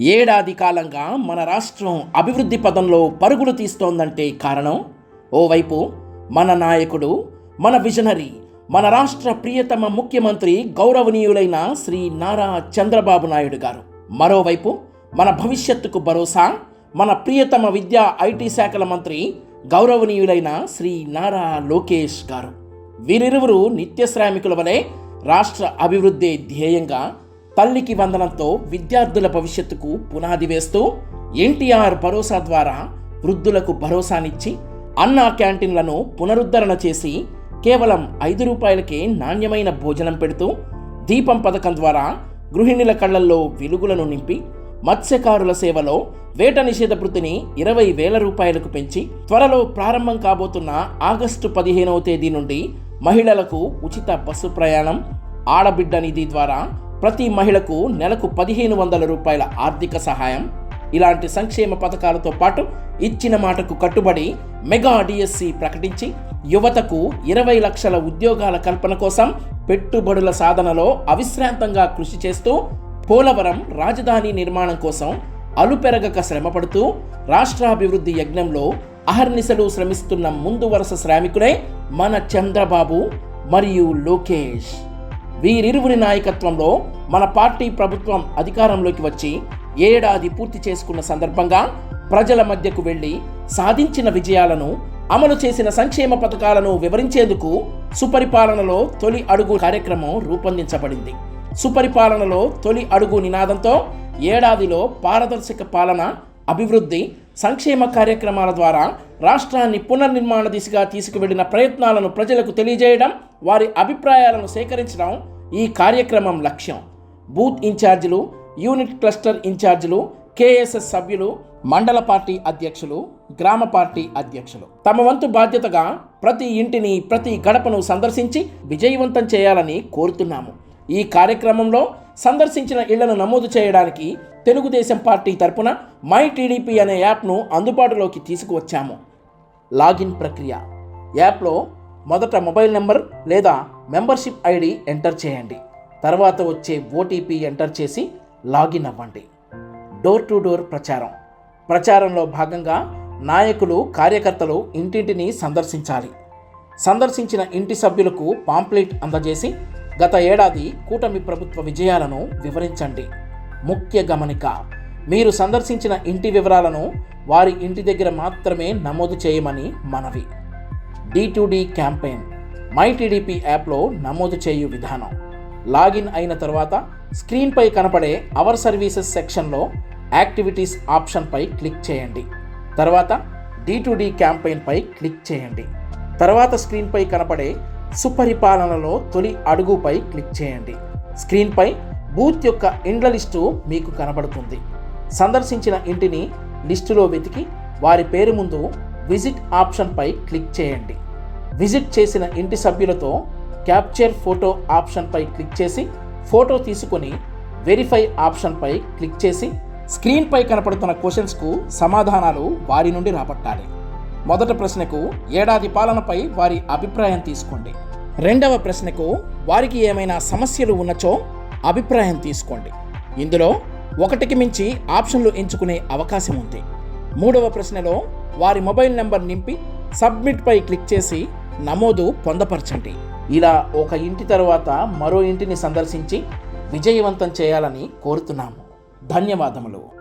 ఏడాది కాలంగా మన రాష్ట్రం అభివృద్ధి పదంలో పరుగులు తీస్తోందంటే కారణం? ఓవైపు మన నాయకుడు మన విజనరీ మన రాష్ట్ర ప్రియతమ ముఖ్యమంత్రి గౌరవనీయులైన శ్రీ నారా చంద్రబాబు నాయుడు గారు. మరోవైపు మన భవిష్యత్తుకు భరోసా మన ప్రియతమ విద్యా ఐటీ శాఖల మంత్రి గౌరవనీయులైన శ్రీ నారా లోకేష్ గారు. వీరిరువురు నిత్య శ్రామికుల వలె రాష్ట్ర అభివృద్ధి ధ్యేయంగా తల్లికి వందనంతో విద్యార్థుల భవిష్యత్తుకు పునాది వేస్తూ ఎన్టీఆర్ భరోసా ద్వారా వృద్ధులకు భరోసానిచ్చి అన్నా క్యాంటీన్లను పునరుద్ధరణ చేసి కేవలం ఐదు రూపాయలకే నాణ్యమైన భోజనం పెడుతూ దీపం పథకం ద్వారా గృహిణుల కళ్ళల్లో వెలుగులను నింపి మత్స్యకారుల సేవలో వేట నిషేధ వృత్తిని ఇరవై వేల రూపాయలకు పెంచి త్వరలో ప్రారంభం కాబోతున్న ఆగస్టు పదిహేనవ తేదీ నుండి మహిళలకు ఉచిత బస్సు ప్రయాణం ఆడబిడ్డ నిధి ద్వారా ప్రతి మహిళకు నెలకు పదిహేను వందల రూపాయల ఆర్థిక సహాయం. ఇలాంటి సంక్షేమ పథకాలతో పాటు ఇచ్చిన మాటకు కట్టుబడి మెగా డిఎస్సి ప్రకటించి యువతకు ఇరవై లక్షల ఉద్యోగాల కల్పన కోసం పెట్టుబడుల సాధనలో అవిశ్రాంతంగా కృషి చేస్తూ పోలవరం రాజధాని నిర్మాణం కోసం అలుపెరగక శ్రమపడుతూ రాష్ట్రాభివృద్ధి యజ్ఞంలో అహర్నిశలు శ్రమిస్తున్న ముందు వరుస శ్రామికుడే మన చంద్రబాబు మరియు లోకేష్. వీరిరువురి నాయకత్వంలో మన పార్టీ ప్రభుత్వం అధికారంలోకి వచ్చి ఏడాది పూర్తి చేసుకున్న సందర్భంగా ప్రజల మధ్యకు వెళ్ళి సాధించిన విజయాలను అమలు చేసిన సంక్షేమ పథకాలను వివరించేందుకు సుపరిపాలనలో తొలి అడుగు కార్యక్రమం రూపొందించబడింది. సుపరిపాలనలో తొలి అడుగు నినాదంతో ఏడాదిలో పారదర్శక పాలన అభివృద్ధి సంక్షేమ కార్యక్రమాల ద్వారా రాష్ట్రాన్ని పునర్నిర్మాణ దిశగా తీసుకువెళ్ళిన ప్రయత్నాలను ప్రజలకు తెలియజేయడం వారి అభిప్రాయాలను సేకరించడం ఈ కార్యక్రమం లక్ష్యం. బూత్ ఇన్ఛార్జీలు యూనిట్ క్లస్టర్ ఇన్ఛార్జీలు కేఎస్ఎస్ సభ్యులు మండల పార్టీ అధ్యక్షులు గ్రామ పార్టీ అధ్యక్షులు. తమ వంతు బాధ్యతగా ప్రతి ఇంటిని ప్రతి గడపను సందర్శించి విజయవంతం చేయాలని కోరుతున్నాము. ఈ కార్యక్రమంలో సందర్శించిన ఇళ్ళను నమోదు చేయడానికి తెలుగుదేశం పార్టీ తరపున మై టీడీపీ అనే యాప్ను అందుబాటులోకి తీసుకువచ్చాము. లాగిన్ ప్రక్రియ. యాప్లో మొదట మొబైల్ నెంబర్ లేదా మెంబర్షిప్ ఐడి ఎంటర్ చేయండి. తర్వాత వచ్చే ఓటీపీ ఎంటర్ చేసి లాగిన్ అవ్వండి. డోర్ టు డోర్ ప్రచారం. ప్రచారంలో భాగంగా నాయకులు కార్యకర్తలు ఇంటింటిని సందర్శించాలి. సందర్శించిన ఇంటి సభ్యులకు పాంప్లెట్ అందజేసి గత ఏడాది కూటమి ప్రభుత్వ విజయాలను వివరించండి. ముఖ్య గమనిక మీరు సందర్శించిన ఇంటి వివరాలను వారి ఇంటి దగ్గర మాత్రమే నమోదు చేయమని మనవి. D to D campaign. My TDP యాప్లో నమోదు చేయు విధానం. లాగిన్ అయిన తర్వాత స్క్రీన్పై కనపడే అవర్ సర్వీసెస్ సెక్షన్లో యాక్టివిటీస్ ఆప్షన్పై క్లిక్ చేయండి. తర్వాత డి టు డి క్యాంపెయిన్పై క్లిక్ చేయండి. తర్వాత స్క్రీన్పై కనపడే సుపరిపాలనలో తొలి అడుగుపై క్లిక్ చేయండి. స్క్రీన్పై బూత్ యొక్క ఇండ్ల లిస్టు మీకు కనబడుతుంది. సందర్శించిన ఇంటిని లిస్టులో వెతికి వారి పేరు ముందు విజిట్ ఆప్షన్పై క్లిక్ చేయండి. విజిట్ చేసిన ఇంటి సభ్యులతో క్యాప్చర్ ఫోటో ఆప్షన్పై క్లిక్ చేసి ఫోటో తీసుకొని వెరిఫై ఆప్షన్పై క్లిక్ చేసి స్క్రీన్పై కనపడుతున్న క్వశ్చన్స్కు సమాధానాలు వారి నుండి రాబట్టాలి. మొదటి ప్రశ్నకు ఏడాది పాలనపై వారి అభిప్రాయం తీసుకోండి. రెండవ ప్రశ్నకు వారికి ఏమైనా సమస్యలు ఉన్నచో అభిప్రాయం తీసుకోండి. ఇందులో ఒకటికి మించి ఆప్షన్లు ఎంచుకునే అవకాశం ఉంది. మూడవ ప్రశ్నలో వారి మొబైల్ నెంబర్ నింపి సబ్మిట్పై క్లిక్ చేసి నమోదు పొందపరచండి. ఇలా ఒక ఇంటి తర్వాత మరో ఇంటిని సందర్శించి విజయవంతం చేయాలని కోరుతున్నాము. ధన్యవాదములు.